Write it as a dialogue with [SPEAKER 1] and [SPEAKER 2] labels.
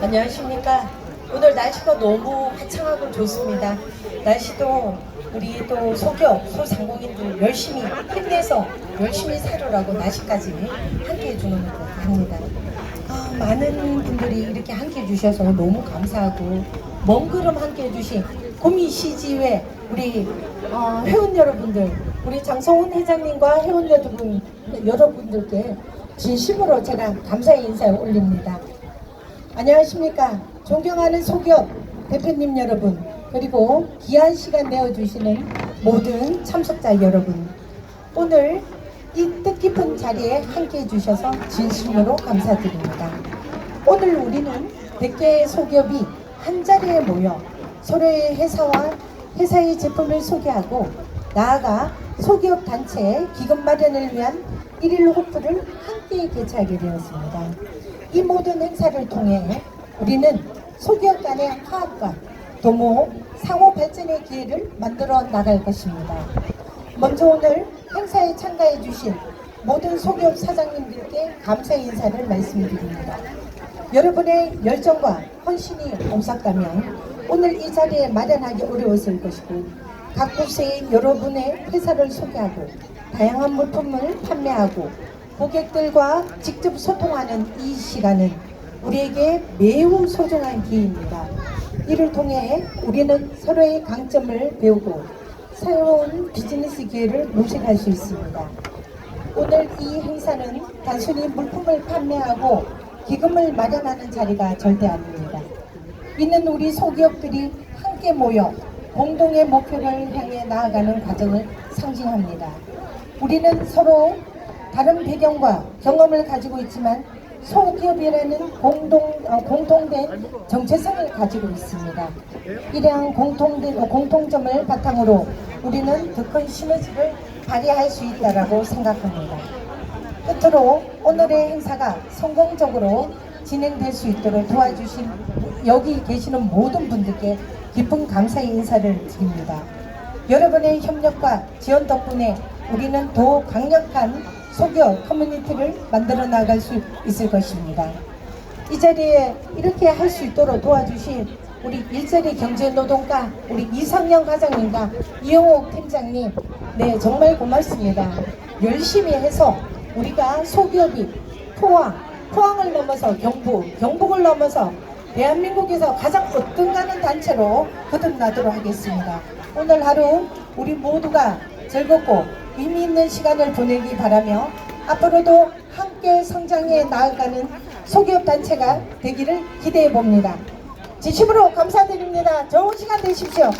[SPEAKER 1] 안녕하십니까. 오늘 날씨가 너무 화창하고 좋습니다. 날씨도 우리 또 소기업, 소상공인들 열심히 힘내서 열심히 살으라고 날씨까지 함께 해주는 것 같습니다. 아, 많은 분들이 이렇게 함께 해주셔서 너무 감사하고 먼 걸음 함께 해주신 고미 CG회 우리 어, 회원 여러분들 우리 장성훈 회장님과 회원 여러분, 여러분들께 진심으로 제가 감사의 인사를 올립니다. 안녕하십니까. 존경하는 소기업 대표님 여러분, 그리고 귀한 시간 내어주시는 모든 참석자 여러분. 오늘 이 뜻깊은 자리에 함께 해주셔서 진심으로 감사드립니다. 오늘 우리는 100개의 소기업이 한 자리에 모여 서로의 회사와 회사의 제품을 소개하고 나아가 소기업 단체의 기금 마련을 위한 일일 호프를 함께 개최하게 되었습니다. 이 모든 행사를 통해 우리는 소기업 간의 화합과 도모, 상호 발전의 기회를 만들어 나갈 것입니다. 먼저 오늘 행사에 참가해 주신 모든 소기업 사장님들께 감사의 인사를 말씀드립니다. 여러분의 열정과 헌신이 없었다면 오늘 이 자리에 마련하기 어려웠을 것이고 각 부서의 여러분의 회사를 소개하고 다양한 물품을 판매하고 고객들과 직접 소통하는 이 시간은 우리에게 매우 소중한 기회입니다. 이를 통해 우리는 서로의 강점을 배우고 새로운 비즈니스 기회를 모색할 수 있습니다. 오늘 이 행사는 단순히 물품을 판매하고 기금을 마련하는 자리가 절대 아닙니다. 이는 우리 소기업들이 함께 모여 공동의 목표를 향해 나아가는 과정을 상징합니다. 우리는 서로 다른 배경과 경험을 가지고 있지만 소기업이라는 공동, 어, 공통된 정체성을 가지고 있습니다. 이러한 공통된, 어, 공통점을 바탕으로 우리는 더 큰 시너지를 발휘할 수 있다고 생각합니다. 끝으로 오늘의 행사가 성공적으로 진행될 수 있도록 도와주신 여기 계시는 모든 분들께 깊은 감사의 인사를 드립니다. 여러분의 협력과 지원 덕분에 우리는 더 강력한 소기업 커뮤니티를 만들어 나갈 수 있을 것입니다. 이 자리에 이렇게 할 수 있도록 도와주신 우리 일자리 경제노동과 우리 이상영 과장님과 이영옥 팀장님, 네 정말 고맙습니다. 열심히 해서 우리가 소기업이 포항, 포항을 넘어서 경북, 경북을 넘어서 대한민국에서 가장 어떤가는 단체로 거듭나도록 하겠습니다. 오늘 하루 우리 모두가 즐겁고 의미 있는 시간을 보내기 바라며 앞으로도 함께 성장해 나아가는 소기업 단체가 되기를 기대해 봅니다. 진심으로 감사드립니다. 좋은 시간 되십시오.